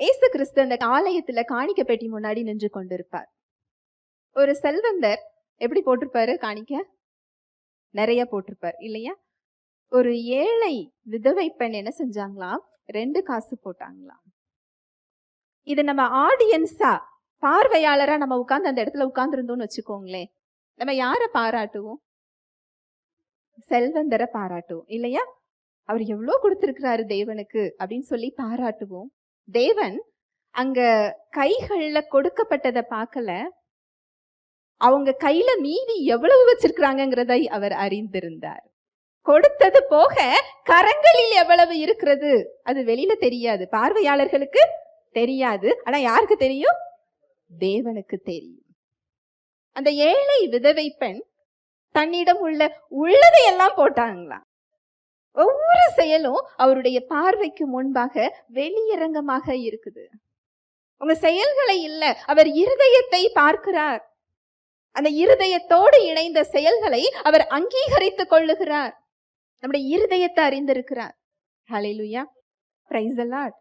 ஏசு கிறிஸ்து அந்த ஆலயத்துல காணிக்க பெட்டி முன்னாடி நின்று கொண்டிருப்பார். ஒரு செல்வந்தர் எப்படி போட்டிருப்பாரு காணிக்க? நிறைய போட்டிருப்பார் இல்லையா? ஒரு ஏழை விதவை பெண் என்ன செஞ்சாங்களாம்? ரெண்டு காசு போட்டாங்களாம். இது நம்ம ஆடியன்ஸா பார்வையாளரா நம்ம உட்கார்ந்து அந்த இடத்துல உட்கார்ந்துருந்தோம்னு வச்சுக்கோங்களேன். நம்ம யாரை பாராட்டுவோம்? செல்வந்தரை பாராட்டுவோம் இல்லையா? அவர் எவ்வளோ கொடுத்துருக்கிறாரு தேவனுக்கு அப்படின்னு சொல்லி பாராட்டுவோம். தேவன் அங்க கைகள்ல கொடுக்கப்பட்டதை பார்க்கல. அவங்க கையில மீதி எவ்வளவு வச்சிருக்கிறாங்கிறதை அவர் அறிந்திருந்தார். கொடுத்தது போக கரங்களில் எவ்வளவு இருக்கிறது? அது வெளியில தெரியாது. பார்வையாளர்களுக்கு தெரியாது. ஆனா யாருக்கு தெரியும்? தேவனுக்கு தெரியும். அந்த ஏழை விதவை பெண் தன்னிடம் உள்ள உள்ளதை எல்லாம் போட்டாங்களாம். செயலும் அவருடைய பார்வைக்கு முன்பாக வெளியரங்கமாக இருக்குது. உங்க செயல்களை இல்ல அவர் இருதயத்தை பார்க்கிறார். அந்த இருதயத்தோடு இணைந்த செயல்களை அவர் அங்கீகரித்துக் கொள்ளுகிறார். நம்முடைய இருதயத்தை அறிந்திருக்கிறார். ஹalleluya பிரைஸ் அலாட்